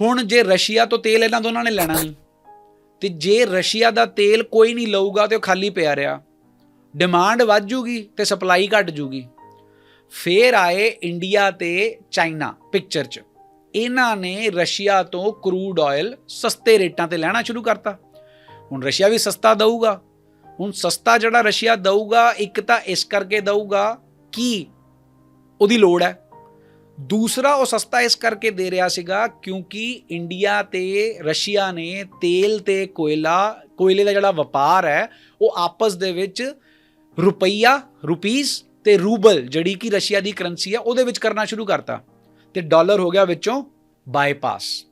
ਹੁਣ ਜੇ ਰਸ਼ੀਆ ਤੋਂ ਤੇਲ ਇਹਨਾਂ ਦੋਨਾਂ ਨੇ ਲੈਣਾ ਨਹੀਂ, ਤੇ ਜੇ ਰਸ਼ੀਆ ਦਾ ਤੇਲ ਕੋਈ ਨਹੀਂ ਲਊਗਾ ਤੇ ਉਹ ਖਾਲੀ ਪਿਆ ਰਿਹਾ ਡਿਮਾਂਡ ਵੱਧ ਜੂਗੀ ਤੇ ਸਪਲਾਈ ਘਟ ਜੂਗੀ। ਫੇਰ ਆਏ ਇੰਡੀਆ ਤੇ ਚਾਈਨਾ ਪਿਕਚਰ 'ਚ। ਇਹਨਾਂ ਨੇ ਰਸ਼ੀਆ ਤੋਂ ਕਰੂਡ ਆਇਲ ਸਸਤੇ ਰੇਟਾਂ ਤੇ ਲੈਣਾ ਸ਼ੁਰੂ ਕਰਤਾ। ਹੁਣ ਰਸ਼ੀਆ ਵੀ ਸਸਤਾ ਦਊਗਾ। ਹੁਣ ਸਸਤਾ ਜਿਹੜਾ ਰਸ਼ੀਆ ਦਊਗਾ, ਇੱਕ ਤਾਂ ਇਸ ਕਰਕੇ ਦਊਗਾ ਕਿ ਉਹਦੀ ਲੋੜ ਹੈ। ਦੂਸਰਾ ਉਹ ਸਸਤਾ ਇਸ ਕਰਕੇ ਦੇ ਰਿਹਾ ਸੀਗਾ ਕਿਉਂਕਿ ਇੰਡੀਆ ਤੇ ਰਸ਼ੀਆ ਨੇ ਤੇਲ ਤੇ ਕੋਇਲਾ, ਕੋਇਲੇ ਦਾ ਜਿਹੜਾ ਵਪਾਰ ਹੈ, ਉਹ ਆਪਸ ਦੇ ਵਿੱਚ ਰੁਪਈਆ, ਰੁਪੀਸ ਤੇ ਰੂਬਲ ਜਿਹੜੀ ਕਿ ਰਸ਼ੀਆ ਦੀ ਕਰੰਸੀ ਹੈ, ਉਹਦੇ ਵਿੱਚ ਕਰਨਾ ਸ਼ੁਰੂ ਕਰਤਾ ਤੇ ਡਾਲਰ ਹੋ ਗਿਆ ਵਿੱਚੋਂ ਬਾਈਪਾਸ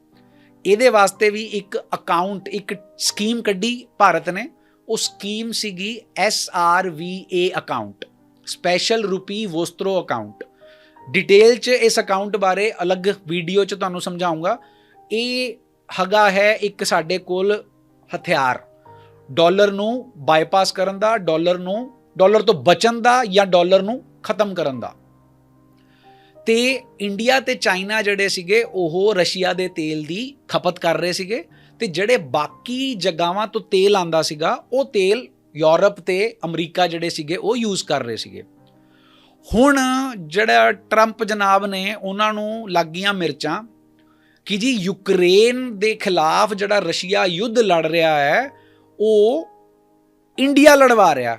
ਇਹਦੇ ਵਾਸਤੇ ਵੀ ਇੱਕ ਅਕਾਊਂਟ ਇੱਕ ਸਕੀਮ ਕੱਢੀ ਭਾਰਤ ਨੇ, ਉਹ ਸਕੀਮ ਸੀਗੀ S R V A account special rupee vostro account detail 'ਚ ਇਸ ਅਕਾਊਂਟ ਬਾਰੇ ਅਲੱਗ ਵੀਡੀਓ 'ਚ ਤੁਹਾਨੂੰ ਸਮਝਾਉਂਗਾ। ਇਹ ਹੈਗਾ ਹੈ ਇੱਕ ਸਾਡੇ ਕੋਲ ਹਥਿਆਰ। ਡਾਲਰ ਨੂੰ ਬਾਈਪਾਸ ਕਰਨ ਦਾ, ਡਾਲਰ ਨੂੰ, ਡਾਲਰ ਤੋਂ ਬਚਣ ਦਾ ਜਾਂ ਡਾਲਰ ਨੂੰ ਖਤਮ ਕਰਨ ਦਾ। ਤੇ ਇੰਡੀਆ ਤੇ ਚਾਈਨਾ ਜਿਹੜੇ ਸੀਗੇ, ਉਹ ਰਸ਼ੀਆ ਦੇ ਤੇਲ ਦੀ ਖਪਤ ਕਰ ਰਹੇ ਸੀਗੇ ਤੇ ਜਿਹੜੇ ਬਾਕੀ ਜਗਾਵਾਂ ਤੋਂ ਤੇਲ ਆਂਦਾ ਸੀਗਾ, ਉਹ ਤੇਲ ਯੂਰਪ ਤੇ ਅਮਰੀਕਾ ਜਿਹੜੇ ਸੀਗੇ, ਉਹ ਯੂਜ਼ ਕਰ ਰਹੇ ਸੀਗੇ। ਹੁਣ ਜਿਹੜਾ ਟਰੰਪ ਜਨਾਬ ਨੇ ਉਹਨਾਂ ਨੂੰ ਲੱਗੀਆਂ ਮਿਰਚਾਂ ਕਿ ਜੀ ਯੂਕਰੇਨ ਦੇ ਖਿਲਾਫ ਜਿਹੜਾ ਰਸ਼ੀਆ ਯੁੱਧ ਲੜ ਰਿਹਾ ਹੈ, ਉਹ ਇੰਡੀਆ ਲੜਵਾ ਰਿਹਾ।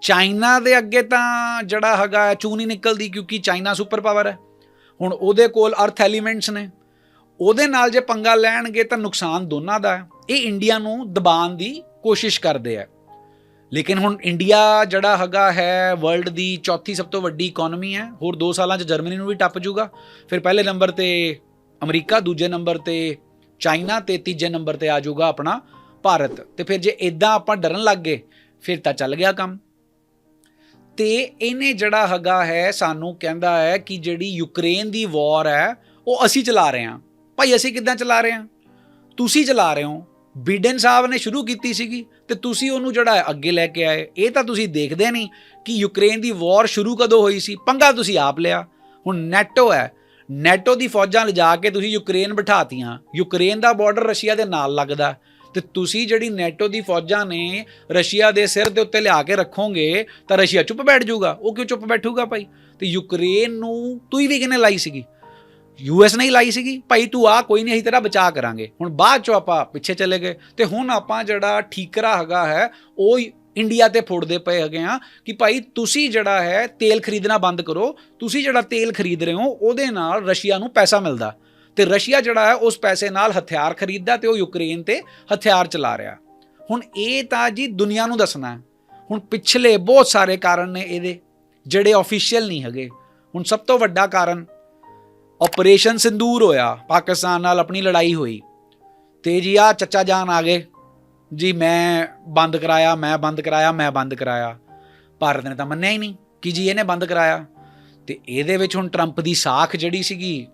ਚਾਈਨਾ ਦੇ ਅੱਗੇ ਤਾਂ ਜਿਹੜਾ ਹੈਗਾ ਚੂਨ ਹੀ ਨਿਕਲਦੀ ਕਿਉਂਕਿ ਚਾਈਨਾ ਸੁਪਰ ਪਾਵਰ ਹੈ। ਹੁਣ ਉਹਦੇ ਕੋਲ ਅਰਥ ਐਲੀਮੈਂਟਸ ਨੇ। ਉਹਦੇ ਨਾਲ ਜੇ ਪੰਗਾ ਲੈਣਗੇ ਤਾਂ ਨੁਕਸਾਨ ਦੋਨਾਂ ਦਾ ਹੈ। ਇਹ ਇੰਡੀਆ ਨੂੰ ਦਬਾਉਣ ਦੀ ਕੋਸ਼ਿਸ਼ ਕਰਦੇ ਆ। ਲੇਕਿਨ ਹੁਣ ਇੰਡੀਆ ਜਿਹੜਾ ਹੈਗਾ ਹੈ ਵਰਲਡ ਦੀ ਚੌਥੀ ਸਭ ਤੋਂ ਵੱਡੀ ਇਕਨੋਮੀ ਹੈ। ਹੋਰ 2 ਸਾਲਾਂ 'ਚ ਜਰਮਨੀ ਨੂੰ ਵੀ ਟੱਪ ਜਾਊਗਾ ਫਿਰ ਪਹਿਲੇ ਨੰਬਰ ਤੇ ਅਮਰੀਕਾ, ਦੂਜੇ ਨੰਬਰ ਤੇ ਚਾਈਨਾ ਤੇ ਤੀਜੇ ਨੰਬਰ ਤੇ ਆ ਜਾਊਗਾ ਆਪਣਾ ਭਾਰਤ। ਤੇ ਫਿਰ ਜੇ ਇਦਾਂ ਆਪਾਂ ਡਰਨ ਲੱਗ ਗਏ, ਫਿਰ ਤਾਂ ਚੱਲ ਗਿਆ ਕੰਮ। ਤੇ ਇਹਨੇ ਜਿਹੜਾ ਹੈਗਾ ਹੈ, ਸਾਨੂੰ ਕਹਿੰਦਾ ਹੈ ਕਿ ਜਿਹੜੀ ਯੂਕਰੇਨ ਦੀ ਵਾਰ ਹੈ, ਉਹ ਅਸੀਂ ਚਲਾ ਰਹੇ ਹਾਂ। ਭਾਈ ਅਸੀਂ ਕਿੱਦਾਂ ਚਲਾ ਰਹੇ ਹਾਂ? ਤੁਸੀਂ ਚਲਾ ਰਹੇ ਹੋ। ਬੀਡਨ ਸਾਹਿਬ ਨੇ ਸ਼ੁਰੂ ਕੀਤੀ ਸੀਗੀ ਤੇ ਤੁਸੀਂ ਉਹਨੂੰ ਜਿਹੜਾ ਅੱਗੇ ਲੈ ਕੇ ਆਏ, ਇਹ ਤਾਂ ਤੁਸੀਂ ਦੇਖਦੇ ਨਹੀਂ ਕਿ ਯੂਕਰੇਨ ਦੀ ਵਾਰ ਸ਼ੁਰੂ ਕਦੋਂ ਹੋਈ ਸੀ, ਪੰਗਾ ਤੁਸੀਂ ਆਪ ਲਿਆ। ਹੁਣ ਨੈਟੋ ਹੈ, ਨੈਟੋ ਦੀ ਫੌਜਾਂ ਲਿਜਾ ਕੇ ਤੁਸੀਂ ਯੂਕਰੇਨ ਬਿਠਾਤੀਆਂ, ਯੂਕਰੇਨ ਦਾ ਬਾਰਡਰ ਰਸ਼ੀਆ ਦੇ ਨਾਲ ਲੱਗਦਾ। ਤੇ ਤੁਸੀਂ ਜਿਹੜੀ ਨੈਟੋ ਦੀ ਫੌਜਾਂ ਨੇ ਰਸ਼ੀਆ ਦੇ ਸਿਰ ਦੇ ਉੱਤੇ ਲਿਆ ਕੇ ਰੱਖੋਗੇ, ਤਾਂ ਰਸ਼ੀਆ ਚੁੱਪ ਬੈਠ ਜਾਊਗਾ। ਉਹ ਕਿਉਂ ਚੁੱਪ ਬੈਠੂਗਾ ਭਾਈ? ਤੇ ਯੂਕਰੇਨ ਨੂੰ ਤੂੰ ਵੀ ਕਿਨੇ ਲਾਈ ਸੀਗੀ? ਯੂਐਸ ਨੇ ਹੀ ਲਾਈ ਸੀਗੀ, ਭਾਈ ਤੂੰ ਆ, ਕੋਈ ਨਹੀਂ, ਅਸੀਂ ਤੇਰਾ ਬਚਾਅ ਕਰਾਂਗੇ। ਹੁਣ ਬਾਅਦ ਚੋਂ ਆਪਾਂ ਪਿੱਛੇ ਚਲੇ ਗਏ ਤੇ ਹੁਣ ਆਪਾਂ ਜਿਹੜਾ ਠੀਕਰਾ ਹੈਗਾ ਹੈ, ਉਹ ਇੰਡੀਆ ਤੇ ਫੋੜਦੇ ਪਏ ਹੈਗੇ ਆ ਕਿ ਭਾਈ ਤੁਸੀਂ ਜਿਹੜਾ ਹੈ ਤੇਲ ਖਰੀਦਣਾ ਬੰਦ ਕਰੋ, ਤੁਸੀਂ ਜਿਹੜਾ ਤੇਲ ਖਰੀਦ ਰਹੇ ਹੋ, ਉਹਦੇ ਨਾਲ ਰਸ਼ੀਆ ਨੂੰ ਪੈਸਾ ਮਿਲਦਾ। ਤੇ ਰਸ਼ੀਆ ਜਿਹੜਾ ਹੈ, ਉਸ ਪੈਸੇ ਨਾਲ ਹਥਿਆਰ ਖਰੀਦਦਾ ਤੇ ਉਹ ਯੂਕਰੇਨ ਤੇ ਹਥਿਆਰ ਚਲਾ ਰਿਹਾ। ਹੁਣ ਇਹ ਤਾਂ ਜੀ ਦੁਨੀਆ ਨੂੰ ਦੱਸਣਾ ਹੈ। ਹੁਣ ਪਿਛਲੇ ਬਹੁਤ ਸਾਰੇ ਕਾਰਨ ਨੇ ਇਹਦੇ, ਜਿਹੜੇ ਆਫੀਸ਼ੀਅਲ ਨਹੀਂ ਹੈਗੇ। ਹੁਣ ਸਭ ਤੋਂ ਵੱਡਾ ਕਾਰਨ ਆਪਰੇਸ਼ਨ ਸਿੰਦੂਰ ਹੋਇਆ, ਪਾਕਿਸਤਾਨ ਨਾਲ ਆਪਣੀ ਲੜਾਈ ਹੋਈ। ਤੇ ਜੀ ਆ ਚੱਚਾ ਜਾਨ ਆ ਗਏ। ਜੀ ਮੈਂ ਬੰਦ ਕਰਾਇਆ, ਮੈਂ ਬੰਦ ਕਰਾਇਆ, ਮੈਂ ਬੰਦ ਕਰਾਇਆ। ਭਾਰਤ ਨੇ ਤਾਂ ਮੰਨਿਆ ਹੀ ਨਹੀਂ ਕਿ ਜੀ ਇਹਨੇ ਬੰਦ ਕਰਾਇਆ। ਤੇ ਇਹਦੇ ਵਿੱਚ ਹੁਣ ਟਰੰਪ ਦੀ ਸਾਖ ਜਿਹੜੀ ਸੀਗੀ,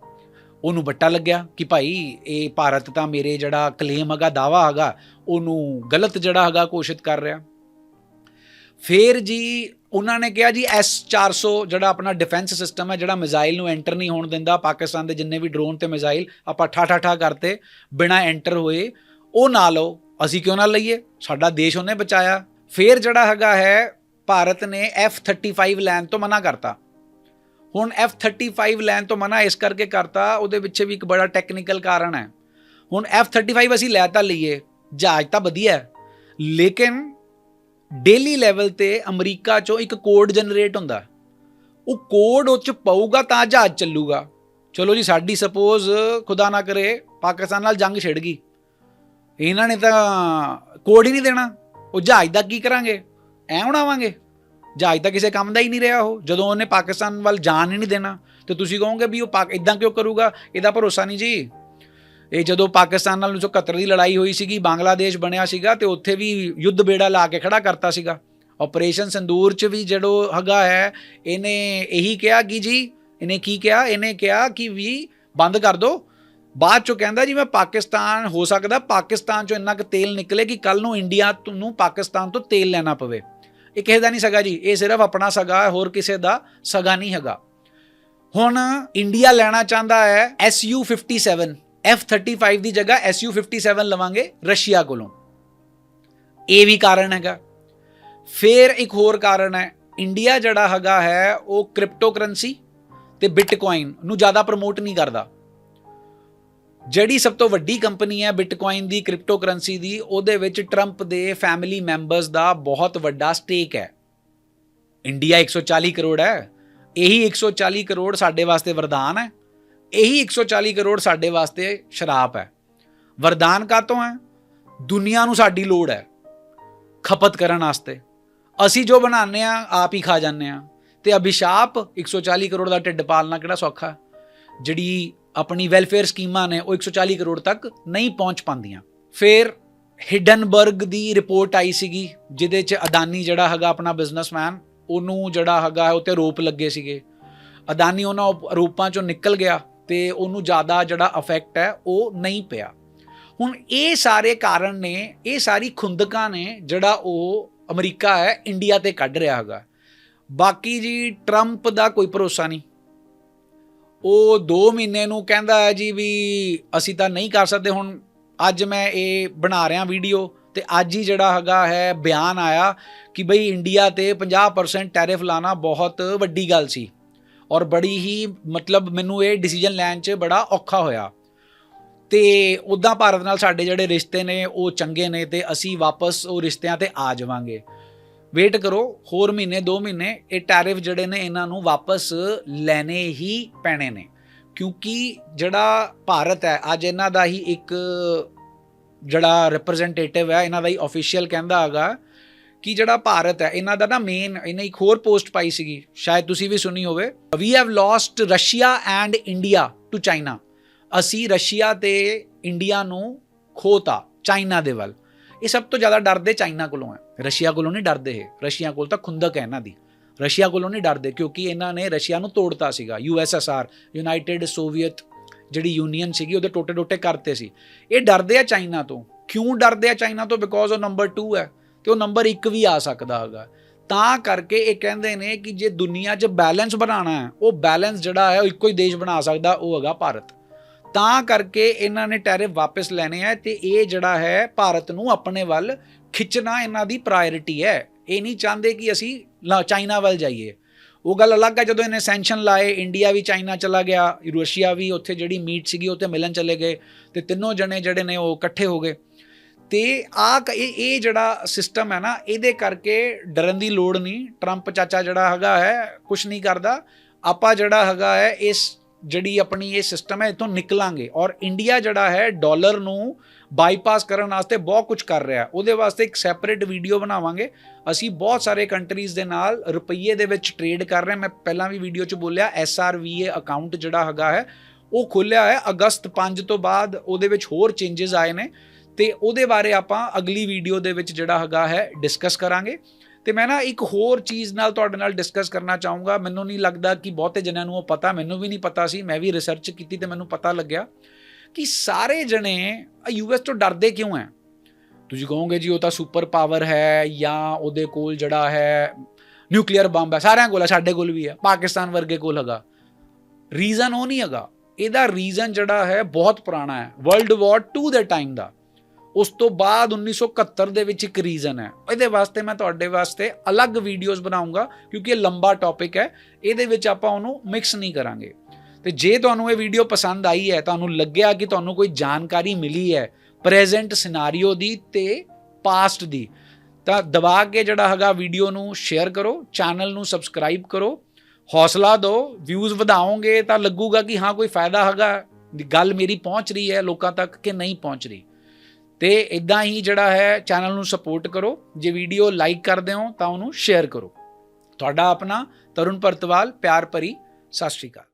ਉਹਨੂੰ ਵੱਟਾ ਲੱਗਿਆ ਕਿ ਭਾਈ ਇਹ ਭਾਰਤ ਤਾਂ ਮੇਰੇ ਜਿਹੜਾ ਕਲੇਮ ਹੈਗਾ ਦਾਵਾ ਹੈਗਾ, ਉਹਨੂੰ ਗਲਤ ਜਿਹੜਾ ਹੈਗਾ ਘੋਸ਼ਿਤ ਕਰ ਰਿਹਾ। ਫਿਰ ਜੀ ਉਹਨਾਂ ਨੇ ਕਿਹਾ ਜੀ S400 ਜਿਹੜਾ ਆਪਣਾ ਡਿਫੈਂਸ ਸਿਸਟਮ ਹੈ, ਜਿਹੜਾ ਮਿਜ਼ਾਈਲ ਨੂੰ ਐਂਟਰ ਨਹੀਂ ਹੋਣ ਦਿੰਦਾ, ਪਾਕਿਸਤਾਨ ਦੇ ਜਿੰਨੇ ਵੀ ਡਰੋਨ ਤੇ ਮਿਜ਼ਾਈਲ ਆਪਾਂ ਠਾ ਠਾ ਠਾ ਕਰਤੇ, ਬਿਨਾ ਐਂਟਰ ਹੋਏ, ਉਹ ਨਾ ਲਓ, ਅਸੀਂ ਕਿਉਂ ਨਾ ਲਈਏ? ਸਾਡਾ ਦੇਸ਼ ਉਹਨੇ ਬਚਾਇਆ। ਫਿਰ ਜਿਹੜਾ ਹੈਗਾ ਹੈ, ਭਾਰਤ ਨੇ F35 ਲੈਣ ਤੋਂ ਮਨਾ ਕਰਤਾ। ਹੁਣ F35 ਲੈਣ ਤੋਂ ਮਨਾ ਇਸ ਕਰਕੇ ਕਰਤਾ, ਉਹਦੇ ਪਿੱਛੇ ਵੀ ਇੱਕ ਬੜਾ ਟੈਕਨੀਕਲ ਕਾਰਨ ਹੈ। ਹੁਣ F35 ਅਸੀਂ ਲੈ ਤਾਂ ਲਈਏ, ਜਹਾਜ਼ ਤਾਂ ਵਧੀਆ ਹੈ। ਲੇਕਿਨ ਡੇਲੀ ਲੈਵਲ ਤੇ ਅਮਰੀਕਾ ਚੋਂ ਇੱਕ ਕੋਡ ਜਨਰੇਟ ਹੁੰਦਾ। ਉਹ ਕੋਡ ਉਹ ਚ ਪਊਗਾ ਤਾਂ ਜਹਾਜ਼ ਚੱਲੂਗਾ। ਚਲੋ ਜੀ, ਸਾਡੀ ਸਪੋਜ਼ ਖੁਦਾ ਨਾ ਕਰੇ, ਪਾਕਿਸਤਾਨ ਨਾਲ ਜੰਗ ਛਿੜ ਗਈ। ਇਹਨਾਂ ਨੇ ਤਾਂ ਕੋਡ ਹੀ ਨਹੀਂ ਦੇਣਾ। ਉਹ ਜਹਾਜ਼ ਦਾ ਕੀ ਕਰਾਂਗੇ? ਐ ਉਡਾਵਾਂਗੇ। ਜਹਾਜ਼ ਤਾਂ ਕਿਸੇ ਕੰਮ ਦਾ ਹੀ ਨਹੀਂ ਰਿਹਾ ਉਹ। ਜਦੋਂ ਉਹਨੇ ਪਾਕਿਸਤਾਨ ਵੱਲ ਜਾਣ ਹੀ ਨਹੀਂ ਦੇਣਾ, ਤੇ ਤੁਸੀਂ ਕਹੋਗੇ ਵੀ ਉਹ ਪਾਕ ਇਦਾਂ ਕਿਉਂ ਕਰੂਗਾ? ਇਹਦਾ ਭਰੋਸਾ ਨਹੀਂ ਜੀ। ਇਹ ਜਦੋਂ ਪਾਕਿਸਤਾਨ ਨਾਲ 1971 ਦੀ ਲੜਾਈ ਹੋਈ ਸੀਗੀ, ਬੰਗਲਾਦੇਸ਼ ਬਣਿਆ ਸੀਗਾ ਤੇ ਉੱਥੇ ਵੀ ਯੁੱਧ ਬੇੜਾ ਲਾ ਕੇ ਖੜਾ ਕਰਤਾ ਸੀਗਾ। ਆਪਰੇਸ਼ਨ ਸੰਦੂਰ ਚ ਵੀ ਜਿਹੜੋ ਹੈਗਾ ਹੈ, ਇਹਨੇ ਇਹੀ ਕਿਹਾ ਕਿ ਜੀ, ਇਹਨੇ ਕੀ ਕਿਹਾ? ਇਹਨੇ ਕਿਹਾ ਕਿ ਵੀ ਬੰਦ ਕਰ ਦਿਓ ਬਾਅਦ ਚੋਂ ਕਹਿੰਦਾ ਜੀ, ਮੈਂ ਪਾਕਿਸਤਾਨ, ਹੋ ਸਕਦਾ ਪਾਕਿਸਤਾਨ ਚੋਂ ਇੰਨਾ ਕੁ ਤੇਲ ਨਿਕਲੇ ਕਿ ਕੱਲ ਨੂੰ ਇੰਡੀਆ ਨੂੰ ਪਾਕਿਸਤਾਨ ਤੋਂ ਤੇਲ ਲੈਣਾ ਪਵੇ। ਇਹ ਕਿਸੇ ਦਾ ਨਹੀਂ ਸਗਾ ਜੀ, ਇਹ ਸਿਰਫ ਆਪਣਾ ਸਗਾ ਹੈ, ਹੋਰ ਕਿਸੇ ਦਾ ਸਗਾ ਨਹੀਂ ਹੈਗਾ। ਹੁਣ ਇੰਡੀਆ ਲੈਣਾ ਚਾਹੁੰਦਾ ਹੈ SU57 F35 ਦੀ ਜਗ੍ਹਾ SU57 ਲਵਾਂਗੇ ਰਸ਼ੀਆ ਕੋਲੋਂ। ਇਹ ਵੀ ਕਾਰਨ ਹੈਗਾ। ਫਿਰ ਇੱਕ ਹੋਰ ਕਾਰਨ ਹੈ ਇੰਡੀਆ ਜਿਹੜਾ ਹੈਗਾ ਹੈ, ਉਹ ਕ੍ਰਿਪਟੋ ਕਰੰਸੀ ਤੇ ਬਿਟਕੋਇਨ ਨੂੰ ਜ਼ਿਆਦਾ ਪ੍ਰਮੋਟ ਨਹੀਂ ਕਰਦਾ। ਜਿਹੜੀ ਸਭ ਤੋਂ ਵੱਡੀ ਕੰਪਨੀ ਹੈ ਬਿਟਕੋਇਨ ਦੀ ਕ੍ਰਿਪਟੋ ਕਰੰਸੀ ਦੀ, ਉਹਦੇ ਵਿੱਚ ਟਰੰਪ ਦੇ ਫੈਮਿਲੀ ਮੈਂਬਰਸ ਦਾ ਬਹੁਤ ਵੱਡਾ ਸਟੇਕ ਹੈ। ਇੰਡੀਆ 140 ਕਰੋੜ ਹੈ। ਇਹੀ 140 ਕਰੋੜ ਸਾਡੇ ਵਾਸਤੇ ਵਰਦਾਨ ਹੈ। ਇਹੀ 140 ਕਰੋੜ ਸਾਡੇ ਵਾਸਤੇ ਸ਼ਰਾਪ ਹੈ। ਵਰਦਾਨ ਕਾਤੋਂ ਹੈ? ਦੁਨੀਆ ਨੂੰ ਸਾਡੀ ਲੋੜ ਹੈ ਖਪਤ ਕਰਨ ਵਾਸਤੇ। ਅਸੀਂ ਜੋ ਬਣਾਉਂਦੇ ਆ ਆਪ ਹੀ ਖਾ ਜਾਂਦੇ ਆ ਤੇ ਅਭਿਸ਼ਾਪ 140 ਕਰੋੜ ਦਾ ਢਿੱਡ ਪਾਲਣਾ ਕਿਹੜਾ ਸੌਖਾ ਜਿਹੜੀ ਆਪਣੀ ਵੈਲਫੇਅਰ ਸਕੀਮਾਂ ਨੇ, ਉਹ 140 ਕਰੋੜ ਤੱਕ ਨਹੀਂ ਪਹੁੰਚ ਪਾਉਂਦੀਆਂ। ਫਿਰ ਹਿਡਨਬਰਗ ਦੀ ਰਿਪੋਰਟ ਆਈ ਸੀਗੀ, ਜਿਹਦੇ ਚ ਅਦਾਨੀ ਜਿਹੜਾ ਹੈਗਾ ਆਪਣਾ ਬਿਜ਼ਨਸਮੈਨ ਉਹਨੂੰ ਜਿਹੜਾ ਹੈਗਾ ਉਹ 'ਤੇ ਰੋਪ ਲੱਗੇ ਸੀਗੇ। ਅਦਾਨੀ ਉਹਨਾਂ ਰੋਪਾਂ ਚੋਂ ਨਿਕਲ ਗਿਆ। ਤੇ ਉਹਨੂੰ ਜ਼ਿਆਦਾ ਜਿਹੜਾ ਅਫੈਕਟ ਹੈ, ਉਹ ਨਹੀਂ ਪਿਆ। ਹੁਣ ਇਹ ਸਾਰੇ ਕਾਰਨ ਨੇ, ਇਹ ਸਾਰੀ ਖੁੰਦਕਾਂ ਨੇ ਜਿਹੜਾ ਉਹ ਅਮਰੀਕਾ ਹੈ, ਇੰਡੀਆ ਤੇ ਕੱਢ ਰਿਹਾ ਹੈਗਾ। ਬਾਕੀ ਜੀ ਟਰੰਪ ਦਾ ਕੋਈ ਭਰੋਸਾ ਨਹੀਂ। ਉਹ 2 ਮਹੀਨੇ ਨੂੰ ਕਹਿੰਦਾ ਹੈ ਜੀ ਵੀ ਅਸੀਂ ਤਾਂ ਨਹੀਂ ਕਰ ਸਕਦੇ, ਹੁਣ ਅੱਜ ਮੈਂ ਇਹ ਬਣਾ ਰਿਹਾ ਵੀਡੀਓ ਤੇ ਅੱਜ ਹੀ ਜਿਹੜਾ ਹੈਗਾ ਹੈ, ਬਿਆਨ ਆਇਆ ਕਿ ਬਈ ਇੰਡੀਆ ਤੇ 50% ਟੈਰਿਫ ਲਾਣਾ ਬਹੁਤ ਵੱਡੀ ਗੱਲ ਸੀ। ਔਰ ਬੜੀ ਹੀ ਮਤਲਬ ਮੈਨੂੰ ਇਹ ਡਿਸੀਜਨ ਲੈਣ 'ਚ ਬੜਾ ਔਖਾ ਹੋਇਆ। ਤੇ ਉਦਾਂ ਭਾਰਤ ਨਾਲ ਸਾਡੇ ਜਿਹੜੇ ਰਿਸ਼ਤੇ ਨੇ, ਉਹ ਚੰਗੇ ਨੇ ਤੇ ਅਸੀਂ ਵਾਪਸ ਉਹ ਰਿਸ਼ਤਿਆਂ ਤੇ ਆ ਜਾਵਾਂਗੇ। ਵੇਟ ਕਰੋ, ਹੋਰ ਮਹੀਨੇ 2 ਮਹੀਨੇ, ਇਹ ਟੈਰਿਫ ਜਿਹੜੇ ਨੇ, ਇਹਨਾਂ ਨੂੰ ਵਾਪਸ ਲੈਣੇ ਹੀ ਪੈਣੇ ਨੇ। ਕਿਉਂਕਿ ਜਿਹੜਾ ਭਾਰਤ ਹੈ, ਅੱਜ ਇਹਨਾਂ ਦਾ ਹੀ ਇੱਕ ਜਿਹੜਾ ਰਿਪਰੈਜ਼ੈਂਟੇਟਿਵ ਹੈ, ਇਹਨਾਂ ਦਾ ਹੀ ਅਫੀਸ਼ੀਅਲ ਕਹਿੰਦਾ ਹੈਗਾ ਕਿ ਜਿਹੜਾ ਭਾਰਤ ਹੈ, ਇਹਨਾਂ ਦਾ ਨਾ ਮੇਨ ਇਹਨੇ ਇੱਕ ਹੋਰ ਪੋਸਟ ਪਾਈ ਸੀਗੀ, ਸ਼ਾਇਦ ਤੁਸੀਂ ਵੀ ਸੁਣੀ ਹੋਵੇ। We have lost Russia and India to China ਅਸੀਂ ਰਸ਼ੀਆ ਤੇ ਇੰਡੀਆ ਨੂੰ ਖੋਤਾ ਚਾਈਨਾ ਦੇ ਵੱਲ। ਇਹ ਸਭ ਤੋਂ ਜ਼ਿਆਦਾ ਡਰਦੇ ਚਾਈਨਾ ਕੋਲੋਂ ਹੈ। ਰਸ਼ੀਆ ਕੋਲੋਂ ਨਹੀਂ ਡਰਦੇ ਇਹ। ਰਸ਼ੀਆ ਕੋਲ ਤਾਂ ਖੁੰਦਕ ਹੈ ਇਹਨਾਂ ਦੀ। ਰਸ਼ੀਆ ਕੋਲੋਂ ਨਹੀਂ ਡਰਦੇ, ਕਿਉਂਕਿ ਇਹਨਾਂ ਨੇ ਰਸ਼ੀਆ ਨੂੰ ਤੋੜਤਾ ਸੀਗਾ ਯੂਐਸਐਸਆਰ ਯੂਨਾਈਟਿਡ ਸੋਵੀਅਤ ਜਿਹੜੀ ਯੂਨੀਅਨ ਸੀਗੀ, ਉਹਦੇ ਟੋਟੇ ਟੋਟੇ ਕਰਤੇ ਸੀ। ਇਹ ਡਰਦੇ ਆ ਚਾਈਨਾ ਤੋਂ। ਕਿਉਂ ਡਰਦੇ ਆ ਚਾਈਨਾ ਤੋਂ? ਬਿਕੋਜ਼ ਉਹ ਨੰਬਰ 2 ਹੈ। ਤੇ ਉਹ ਨੰਬਰ 1 ਵੀ ਆ ਸਕਦਾ ਹੈਗਾ। ਤਾਂ ਕਰਕੇ ਇਹ ਕਹਿੰਦੇ ਨੇ ਕਿ ਜੇ ਦੁਨੀਆ 'ਚ ਬੈਲੈਂਸ ਬਣਾਉਣਾ ਹੈ, ਉਹ ਬੈਲੈਂਸ ਜਿਹੜਾ ਹੈ, ਉਹ ਇੱਕੋ ਹੀ ਦੇਸ਼ ਬਣਾ ਸਕਦਾ, ਉਹ ਹੈਗਾ ਭਾਰਤ। ਤਾਂ ਕਰਕੇ ਇਹਨਾਂ ਨੇ ਟੈਰਿਫ ਵਾਪਸ ਲੈਣੇ ਆ ਤੇ ਇਹ ਜਿਹੜਾ ਹੈ, ਭਾਰਤ ਨੂੰ ਆਪਣੇ ਵੱਲ ਖਿੱਚਣਾ ਇਹਨਾਂ ਦੀ ਪ੍ਰਾਇੋਰਟੀ ਹੈ। ਇਹ ਨਹੀਂ ਚਾਹੁੰਦੇ ਕਿ ਅਸੀਂ ਲਾ- ਚਾਈਨਾ ਵੱਲ ਜਾਈਏ। ਉਹ ਗੱਲ ਅਲੱਗ ਹੈ, ਜਦੋਂ ਇਹਨੇ ਸੈਂਕਸ਼ਨ ਲਾਏ ਇੰਡੀਆ ਵੀ ਚਾਈਨਾ ਚਲਾ ਗਿਆ ਰੂਸ਼ੀਆ ਵੀ ਉੱਥੇ ਜਿਹੜੀ ਮੀਟ ਸੀਗੀ ਉੱਥੇ ਮਿਲਣ ਚਲੇ ਗਏ, ਤੇ ਤਿੰਨੋਂ ਜਣੇ ਜਿਹੜੇ ਨੇ ਉਹ ਇਕੱਠੇ ਹੋ ਗਏ। ਤੇ ਆ ਇਹ ਇਹ ਜਿਹੜਾ ਸਿਸਟਮ ਹੈ ਨਾ, ਇਹਦੇ ਕਰਕੇ ਡਰਨ ਦੀ ਲੋੜ ਨਹੀਂ। ਟਰੰਪ ਚਾਚਾ ਜਿਹੜਾ ਹੈਗਾ ਹੈ ਕੁਝ ਨਹੀਂ ਕਰਦਾ। ਆਪਾਂ ਜਿਹੜਾ ਹੈਗਾ ਹੈ, ਇਸ ਜਿਹੜੀ ਆਪਣੀ ਇਹ ਸਿਸਟਮ ਹੈ, ਇਥੋਂ ਨਿਕਲਾਂਗੇ। ਔਰ ਇੰਡੀਆ ਜਿਹੜਾ ਹੈ ਡਾਲਰ ਨੂੰ ਬਾਈਪਾਸ ਕਰਨ ਵਾਸਤੇ ਬਹੁਤ ਕੁਝ ਕਰ ਰਿਹਾ। ਉਹਦੇ ਵਾਸਤੇ ਇੱਕ ਸੈਪਰੇਟ ਵੀਡੀਓ ਬਣਾਵਾਂਗੇ। ਅਸੀਂ ਬਹੁਤ ਸਾਰੇ ਕੰਟਰੀਜ਼ ਦੇ ਨਾਲ ਰੁਪਈਏ ਦੇ ਵਿੱਚ ਟ੍ਰੇਡ ਕਰ ਰਹੇ ਮੈਂ ਪਹਿਲਾਂ ਵੀ ਵੀਡੀਓ 'ਚ ਬੋਲਿਆ SRVA ਅਕਾਊਂਟ ਜਿਹੜਾ ਹੈਗਾ ਹੈ, ਉਹ ਖੋਲਿਆ ਹੈ। ਅਗਸਤ 5 ਤੋਂ ਬਾਅਦ ਉਹਦੇ ਵਿੱਚ ਹੋਰ ਚੇਂਜਸ ਆਏ ਨੇ। ਤੇ ਉਹਦੇ ਬਾਰੇ ਆਪਾਂ ਅਗਲੀ ਵੀਡੀਓ ਦੇ ਵਿੱਚ ਜਿਹੜਾ ਹੈਗਾ ਹੈ ਡਿਸਕਸ ਕਰਾਂਗੇ। ਤੇ ਮੈਂ ਨਾ ਇੱਕ ਹੋਰ ਚੀਜ਼ ਨਾਲ ਤੁਹਾਡੇ ਨਾਲ ਡਿਸਕਸ ਕਰਨਾ ਚਾਹੂੰਗਾ। ਮੈਨੂੰ ਨਹੀਂ ਲੱਗਦਾ ਕਿ ਬਹੁਤੇ ਜਣਿਆਂ ਨੂੰ ਉਹ ਪਤਾ, ਮੈਨੂੰ ਵੀ ਨਹੀਂ ਪਤਾ ਸੀ। ਮੈਂ ਵੀ ਰਿਸਰਚ ਕੀਤੀ ਤੇ ਮੈਨੂੰ ਪਤਾ ਲੱਗਿਆ ਕਿ ਸਾਰੇ ਜਣੇ ਯੂਐਸ ਤੋਂ ਡਰਦੇ ਕਿਉਂ ਹੈ ਤੁਸੀਂ ਕਹੋਗੇ ਜੀ, ਉਹ ਤਾਂ ਸੁਪਰ ਪਾਵਰ ਹੈ ਜਾਂ ਉਹਦੇ ਕੋਲ ਜਿਹੜਾ ਹੈ ਨਿਊਕਲੀਅਰ ਬੰਬ ਹੈ, ਸਾਰਿਆਂ ਕੋਲ ਹੈ, ਸਾਡੇ ਕੋਲ ਵੀ ਹੈ, ਪਾਕਿਸਤਾਨ ਵਰਗੇ ਕੋਲ ਹੈਗਾ। ਰੀਜ਼ਨ ਉਹ ਨਹੀਂ ਹੈਗਾ। ਇਹਦਾ ਰੀਜ਼ਨ ਜਿਹੜਾ ਹੈ ਬਹੁਤ ਪੁਰਾਣਾ ਹੈ ਵਰਲਡ ਵਾਰ 2 ਦੇ ਟਾਈਮ ਦਾ। ਉਸ ਤੋਂ ਬਾਅਦ 1971 ਦੇ ਵਿੱਚ ਇੱਕ ਰੀਜ਼ਨ ਹੈ। ਇਹਦੇ ਵਾਸਤੇ ਮੈਂ ਤੁਹਾਡੇ ਵਾਸਤੇ ਅਲੱਗ ਵੀਡੀਓਜ਼ ਬਣਾਉਂਗਾ ਕਿਉਂਕਿ ਇਹ ਲੰਬਾ ਟੌਪਿਕ ਹੈ। ਇਹਦੇ ਵਿੱਚ ਆਪਾਂ ਉਹਨੂੰ ਮਿਕਸ ਨਹੀਂ ਕਰਾਂਗੇ। ਤੇ ਜੇ ਤੁਹਾਨੂੰ ਇਹ ਵੀਡੀਓ ਪਸੰਦ ਆਈ ਹੈ, ਤੁਹਾਨੂੰ ਲੱਗਿਆ ਕਿ ਤੁਹਾਨੂੰ ਕੋਈ ਜਾਣਕਾਰੀ ਮਿਲੀ ਹੈ ਪ੍ਰੈਜ਼ੈਂਟ ਸਿਨਾਰੀਓ ਦੀ ਤੇ ਪਾਸਟ ਦੀ, ਤਾਂ ਦਬਾ ਕੇ ਜਿਹੜਾ ਹੈਗਾ ਵੀਡੀਓ ਨੂੰ ਸ਼ੇਅਰ ਕਰੋ ਚੈਨਲ ਨੂੰ ਸਬਸਕ੍ਰਾਈਬ ਕਰੋ। ਹੌਸਲਾ ਦਿਓ ਵਿਊਜ਼ ਵਧਾਓਗੇ ਤਾਂ ਲੱਗੂਗਾ ਕਿ ਹਾਂ, ਕੋਈ ਫਾਇਦਾ ਹੈਗਾ। ਗੱਲ ਮੇਰੀ ਪਹੁੰਚ ਰਹੀ ਹੈ, ਲੋਕਾਂ ਤੱਕ ਕਿ ਨਹੀਂ ਪਹੁੰਚ ਰਹੀ। ਤੇ ਇਦਾਂ ਹੀ ਜਿਹੜਾ ਹੈ ਚੈਨਲ ਨੂੰ ਸਪੋਰਟ ਕਰੋ। ਜੇ ਵੀਡੀਓ ਲਾਈਕ ਕਰਦੇ ਹੋ ਤਾਂ ਉਹਨੂੰ ਸ਼ੇਅਰ ਕਰੋ। ਤੁਹਾਡਾ ਆਪਣਾ ਤਰੁਣ ਪਰਤਵਾਲ ਪਿਆਰ ਭਰੀ, ਸਤਿ ਸ਼੍ਰੀ ਅਕਾਲ।